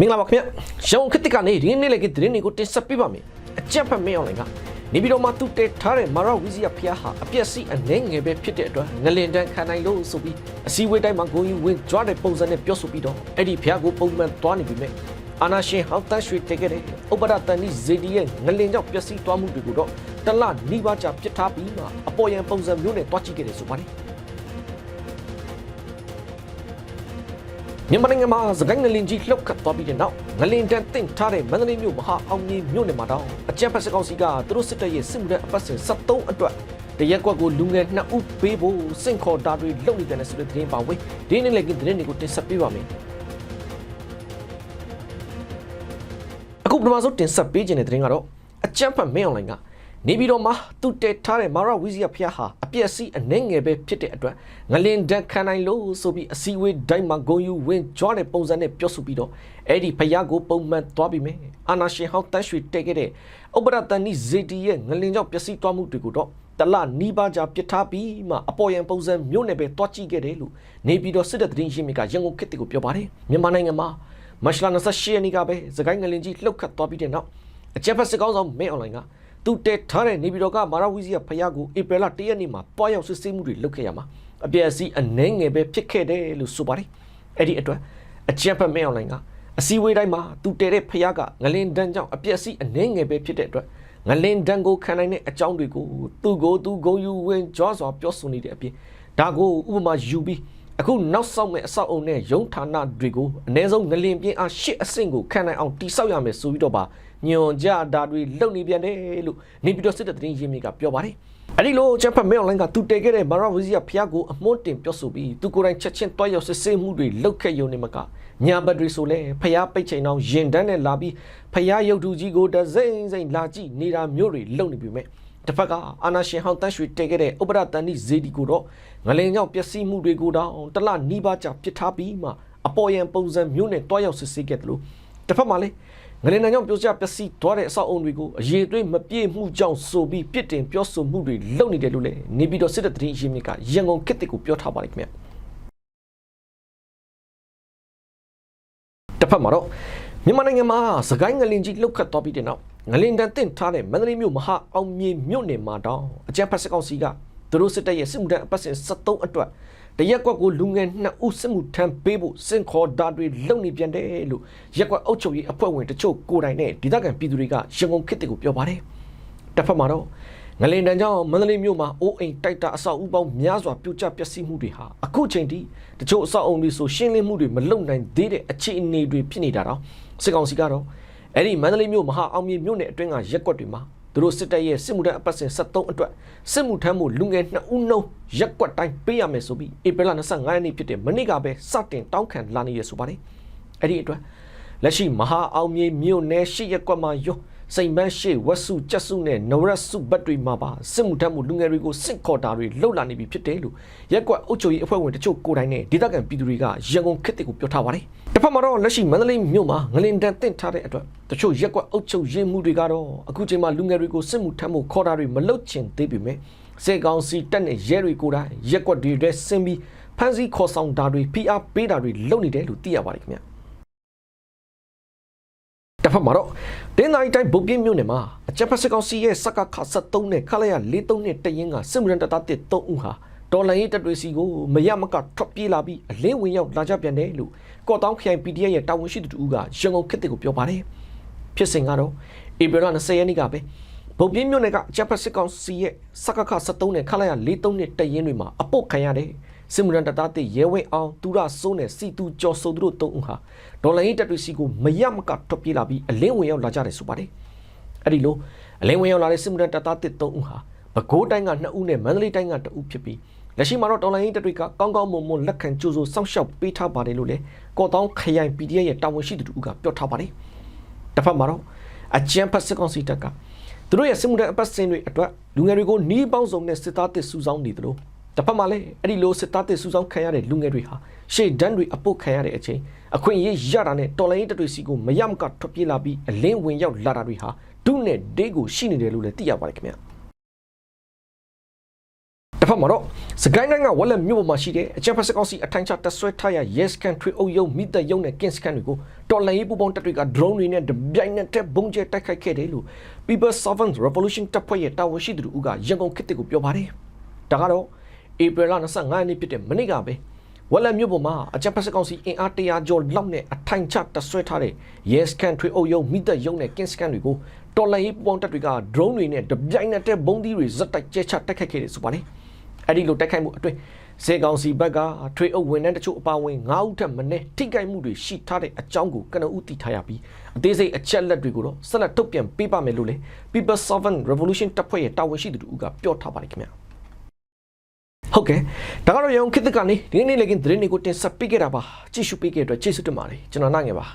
မင်္ဂလာပါခင်ဗျရောင်ခစ်တစ်ကနေဒီနေ့လည်းကသတင်းတွေကိုတင်ဆက်ပေးပါမယ်အကြက်ဖက်မင်းအောင်လည်းကနေပြီးတော့မှသူတည်ထားတဲ့မာရဝီဇီယာဖျားဟာအပြက်စီအနှဲငယ်ပဲဖြစ်တဲ့အတွက်ငလင်တန်းခံနိုင်လို့ဆိုပြီးအစည်းအဝေးတိုင်းမှာဂိုးယူဝင်ကြွားတဲ့ပုံစံနဲ့ပြောဆိုပြီးတော့အဲ့ဒီဖျားကိုပုံမှန်သွားနေပြီမဲ့အာနာရှင်ဟောက်တန်းရွှေတခဲ့တဲ့ဥပဒတန်နီဇေဒီရဲ့ငလင်ကြောင့်ပျက်စီးသွားမှုတွေကိုတော့တလနီးပါးကြာပြစ်ထားပြီးမှအပေါ်ယံပုံစံမျိုးနဲ့တွားကြည့်ခဲ့တယ်ဆိုပါတယ် မြန်မာနိုင်ငံမှာစကိုင်းငလင်ကြီးလှုပ်ခတ်သွားပြီးတဲ့နောက်ငလင်တန်တင့်ထားတဲ့မန္တလေးမြို့မဟာအောင်ကြီးမြို့နယ်မှာတောင်အကြံဖက်စကောင်စီကသူတို့စစ်တပ်ရဲ့စစ်မှုထမ်းအပတ်စဉ်73အတွက်တရက်ကွက်ကိုလူငယ်2ဦးပေးဖို့စင့်ခေါ်တာတွေလုပ်နေတယ်ဆိုတဲ့သတင်းပါဝင်ဒီနေ့လည်းကသတင်းတွေကိုတင်ဆက်ပေးပါမယ်အခုပထမဆုံးတင်ဆက်ပေးခြင်းတဲ့သတင်းကတော့အကြံဖက်မင်းအွန်လိုင်းက နေပြည်တော်မှာသူတည်ထားတဲ့မာရဝီဇီယာဖျားဟာအပြက်စီးအနှဲငယ်ပဲဖြစ်တဲ့အတွက်ငလင်ဒက်ခံနိုင်လို့ဆိုပြီးအစည်းအဝေးတိုင်းမှာဂုံယူဝင်ကြွားတဲ့ပုံစံနဲ့ပြောဆိုပြီးတော့အဲ့ဒီဖျားကိုပုံမှန်သွားပြီးမယ်အာနာရှင်ဟောက်တန်းရွှေတက်ခဲ့တဲ့ဥပဒတန်နီဇေတီရဲ့ငလင်ကြောင့်ပျက်စီးသွားမှုတွေကိုတော့တလနီးပါးကြာပြစ်ထားပြီးမှအပေါ်ယံပုံစံမျိုးနဲ့ပဲတွားကြည့်ခဲ့တယ်လို့နေပြည်တော်စစ်တပ်သတင်းရင်းမြစ်ကရန်ကုန်ခေတ်ကိုပြောပါတယ်မြန်မာနိုင်ငံမှာမတ်လ28ရက်နေ့ကပဲစကိုင်းငလင်ကြီးလှုပ်ခတ်သွားပြီးတဲ့နောက်အကြက်ဖက်စစ်ကောင်းဆောင်မဲအွန်လိုင်းက သူတဲထားတဲ့နေပြည်တော်ကမာရဝီစီယဖယားကိုဧပြီလ၁ရက်နေ့မှာတွားရောက်စစ်ဆေးမှုတွေလုပ်ခဲ့ရမှာအပြည့်အစည်အနှဲငယ်ပဲဖြစ်ခဲ့တယ်လို့ဆိုပါတယ်အဲ့ဒီအတွက်အကြံဖက်မဲအွန်လိုင်းကအစည်းအဝေးတိုင်းမှာသူတဲတဲ့ဖယားကငလင်တန်းကြောင့်အပြည့်အစည်အနှဲငယ်ပဲဖြစ်တဲ့အတွက်ငလင်တန်းကိုခံနိုင်တဲ့အကြောင်းတွေကိုသူ့ကိုသူဂုံယူဝင်ကြွားစွာပြောဆိုနေတဲ့အပြင်ဒါကိုဥပမာယူပြီး အခုနောက်ဆောက်မဲ့အဆောက်အုံနဲ့ရုံးဌာနတွေကိုအ ਨੇ ဆုံးငလင်ပြင်းအားရှစ်အဆင့်ကိုခံနိုင်အောင်တိဆောက်ရမယ်ဆိုပြီးတော့ပါညွန်ကြတာတွေလုပ်နေပြန်တယ်လို့နေပြည်တော်စစ်တပ်သတင်းရင်းမြစ်ကပြောပါတယ်အဲ့ဒီလိုချပ်ဖတ်မဲအွန်လိုင်းကသူတည်ခဲ့တဲ့မာရဝီဇီယာဖျားကိုအမွှန်းတင်ပြောဆိုပြီးသူကိုယ်တိုင်ချက်ချင်းတွားရောက်စစ်ဆေးမှုတွေလုပ်ခဲ့ရုံနဲ့မကညာဘက်တွေဆိုလဲဖျားပိတ်ချိန်အောင်ရင်တန်းနဲ့လာပြီးဖျားရုပ်ထုကြီးကိုဒဇိမ့်စိမ့်လာကြည့်နေတာမျိုးတွေလုပ်နေပြီမဲ့ တစ်ဖက်ကအာနာရှင်ဟောင်းတန်းရွှေတည်ခဲ့တဲ့ဥပဒတန်နီဇေဒီကိုတော့ငလင်ကြောင့်ပျက်စီးမှုတွေကိုတောင်တလနီးပါးကြာပစ်ထားပြီးမှအပေါ်ယံပုံစံမျိုးနဲ့တွားရောက်စစ်ဆေးခဲ့တယ်လို့တစ်ဖက်မှာလဲငလင်နံကြောင့်ပြောကြပျက်စီးသွားတဲ့အဆောက်အုံတွေကိုအရေးသွေးမပြည့်မှုကြောင့်ဆိုပြီးပြစ်တင်ပြောဆိုမှုတွေလုပ်နေတယ်လို့လည်းနေပြည်တော်စစ်တပ်သတင်းရင်းမြစ်ကရန်ကုန်ခေတ်ကိုပြောထားပါလိမ့်ခင်ဗျတစ်ဖက်မှာတော့ မြန်မာနိုင်ငံမှာစကိုင်းငလင်ကြီးလှုပ်ခတ်သွားပြီးတဲ့နောက်ငလင်တန်တင့်ထားတဲ့မန္တလေးမြို့မဟာအောင်မြေမြို့နယ်မှာတောင်အကြံဖက်စကောင်စီကသူတို့စစ်တပ်ရဲ့စစ်မှုထမ်းအပတ်စဉ်73အတွက်တရက်ကွက်ကိုလူငယ်2ဦးစစ်မှုထမ်းပေးဖို့စင်ခေါ်တာတွေလုပ်နေပြန်တယ်လို့ရက်ကွက်အုပ်ချုပ်ရေးအဖွဲ့ဝင်တချို့ကိုယ်တိုင်နဲ့ဒေသခံပြည်သူတွေကရန်ကုန်ခေတ်ကိုပြောပါတယ်တစ်ဖက်မှာတော့ငလင်တန်ကြောင့်မန္တလေးမြို့မှာအိုးအိမ်တိုက်တာအဆောက်အဦပေါင်းများစွာပြိုကျပျက်စီးမှုတွေဟာအခုချိန်ထိတချို့အဆောက်အုံတွေဆိုရှင်းလင်းမှုတွေမလုပ်နိုင်သေးတဲ့အခြေအနေတွေဖြစ်နေတာတော့ စစ်ကောင်စီကတော့အဲ့ဒီမန္တလေးမြို့မဟာအောင်မြေမြို့နယ်အတွင်းကရက်ကွက်တွေမှာသူတို့စစ်တပ်ရဲ့စစ်မှုထမ်းအပတ်စဉ်73အတွက်စစ်မှုထမ်းမှုလူငယ်2ဦးနှုံးရက်ကွက်တိုင်းပေးရမယ်ဆိုပြီးဧပြီလ25ရက်နေ့ဖြစ်တဲ့မနေ့ကပဲစတင်တောင်းခံလာနေရဆိုပါတယ်အဲ့ဒီအတွက်လက်ရှိမဟာအောင်မြေမြို့နယ်ရှိရက်ကွက်မှာရော စိန်ပန်းရှိဝက်စုကြက်စုနဲ့နဝရက်စုဘတ်တွေမှာပါစစ်မှုထမ်းမှုလူငယ်တွေကိုစစ်ခေါ်တာတွေလှုပ်လာနေပြီဖြစ်တယ်လို့ရက်ကွက်အုပ်ချုပ်ရေးအဖွဲ့ဝင်တချို့ကိုယ်တိုင်နဲ့ဒေသခံပြည်သူတွေကရန်ကုန်ခေတ်တွေကိုပြောထားပါတယ်တစ်ဖက်မှာတော့လက်ရှိမန္တလေးမြို့မှာငလင်တန်တင့်ထားတဲ့အတွက်တချို့ရက်ကွက်အုပ်ချုပ်ရေးမှုတွေကတော့အခုချိန်မှာလူငယ်တွေကိုစစ်မှုထမ်းမှုခေါ်တာတွေမလုပ်ချင်သေးပေမဲ့စေကောင်စီတက်တဲ့ရဲတွေကိုယ်တိုင်ရက်ကွက်တွေထဲဆင်းပြီးဖမ်းဆီးခေါ်ဆောင်တာတွေဖိအားပေးတာတွေလုပ်နေတယ်လို့သိရပါတယ်ခင်ဗျာတစ်ဖ က်မှာတော့တင်းတိုင်းတိုင်းဗုတ်ပြင်းမြို့နယ်မှာအကြက်ဖက်စစ်ကောင်စီရဲ့စကခ73နဲ့ခလာရ43နဲ့တရင်ကစစ်မှုရန်တပ်သားတစ်3ဦးဟာဒေါ်လာရေးတပ်တွေစီကိုမရမကထွက်ပြေးလာပြီးအလင်းဝင်ရောက်လာကြပြန်တယ်လို့ကော့တောင်းခရိုင် PDF ရဲ့တာဝန်ရှိသူတူကရန်ကုန်ခေတ်ကိုပြောပါတယ်ဖြစ်စဉ်ကတော့ဧပြီလ20ရက်နေ့ကပဲဗုတ်ပြင်းမြို့နယ်ကအကြက်ဖက်စစ်ကောင်စီရဲ့စကခ73နဲ့ခလာရ43နဲ့တရင်တွေမှာအပုတ်ခံရတယ် စစ်မှုရန်တပ်သားတစ်ရဲဝဲအောင်သူရစိုးနဲ့စီတူကျော်ဆိုသူတို့၃ဦးဟာဒေါ်လာရေးတပ်တွေစီကိုမရမကထွက်ပြေးလာပြီးအလင်းဝင်ရောက်လာကြတယ်ဆိုပါတယ်အဲ့ဒီလိုအလင်းဝင်ရောက်လာတဲ့စစ်မှုရန်တပ်သားတစ်၃ဦးဟာပဲခူးတိုင်းက2ဦးနဲ့မန္တလေးတိုင်းက2ဦးဖြစ်ပြီးလက်ရှိမှာတော့ဒေါ်လာရေးတပ်တွေကကောင်းကောင်းမွန်မွန်လက်ခံကြိုးဆိုစောင့်ရှောက်ပေးထားပါတယ်လို့လည်းကော့တောင်းခရိုင် PDF ရဲ့တာဝန်ရှိသူတို့ကပြောထားပါတယ်တစ်ဖက်မှာတော့အကြံဖက်စစ်ကောင်စီတပ်ကသူတို့ရဲ့စစ်မှုထမ်းအပတ်စဉ်တွေအတွက်လူငယ်တွေကိုနှီးပေါင်းစုံနဲ့စစ်သားတစ်စုဆောင်းနေတယ်လို့ တစ်ဖက်မှာလည်းအဲ့ဒီလိုစစ်သားတစ်စုဆောင်းခံရတဲ့လူငယ်တွေဟာရှေ့ဒန်းတွေအပုတ်ခံရတဲ့အချိန်အခွင့်အရေးရတာနဲ့တော်လိုင်းတပ်တွေစီကိုမရမကထွက်ပြေးလာပြီးအလင်းဝင်ရောက်လာတာတွေဟာဒုနဲ့ဒေးကိုရှိနေတယ်လို့လည်းသိရပါတယ်ခင်ဗျာတစ်ဖက်မှာတော့စကိုင်းတိုင်းကဝက်လက်မြို့ပေါ်မှာရှိတဲ့အကြံဖက်စကောက်စီအထိုင်ချတပ်ဆွဲထားရ Yes Can ထွေအုပ်ယုံမိသက်ယုံနဲ့ Kings Can တွေကိုတော်လှန်ရေးပူးပေါင်းတပ်တွေက drone တွေနဲ့တပြိုင်နက်တည်းဘုံကျဲတိုက်ခိုက်ခဲ့တယ်လို့ People Sovereign Revolution တပ်ဖွဲ့ရဲ့တာဝန်ရှိသူတို့ကရန်ကုန်ခေတ်တစ်ကိုပြောပါတယ်။ဒါကတော့ April လ25ရက်နေ့ဖြစ်တဲ့မနေ့ကပဲဝက်လက်မြို့ပေါ်မှာအကြံဖက်စကောက်စီအင်အား100ကျော်လောက်နဲ့အထိုင်ချတပ်ဆွဲထားတဲ့ Yes Can ထွေအုပ်ယုံမိသက်ယုံနဲ့ Kings Can တွေကိုတော်လှန်ရေးပူးပေါင်းတပ်တွေက drone တွေနဲ့တပြိုင်နက်တည်းဘုံသီးတွေဇက်တိုက်ကျဲချတိုက်ခိုက်ခဲ့တယ်ဆိုပါတယ်။အဲ့ဒီလိုတိုက်ခိုက်မှုအတွင်းစေကောင်စီဘက်ကထွေအုပ်ဝန်ထမ်းတချို့အပါအဝင်9ဦးထက်မနည်းထိခိုက်မှုတွေရှိထားတဲ့အကြောင်းကိုကနဦးသိထားရပြီးအသေးစိတ်အချက်လက်တွေကိုတော့ဆက်လက်ထုတ်ပြန်ပေးပါမယ်လို့လည်း People Sovereign Revolution တပ်ဖွဲ့ရဲ့တာဝန်ရှိသူတို့ကပြောထားပါတယ်ခင်ဗျာ ဟုတ်ကဲ့ဒါကတော့ရုံခေတ်သစ်ကနေဒီနေ့နေ့လည်းကင်းသတင်းတွေကိုတင်ဆက်ပေးခဲ့တာပါကြည့်ရှုပေးခဲ့တဲ့အတွက်ကျေးဇူးတင်ပါတယ်ကျွန်တော်နိုင်ငယ်ပါ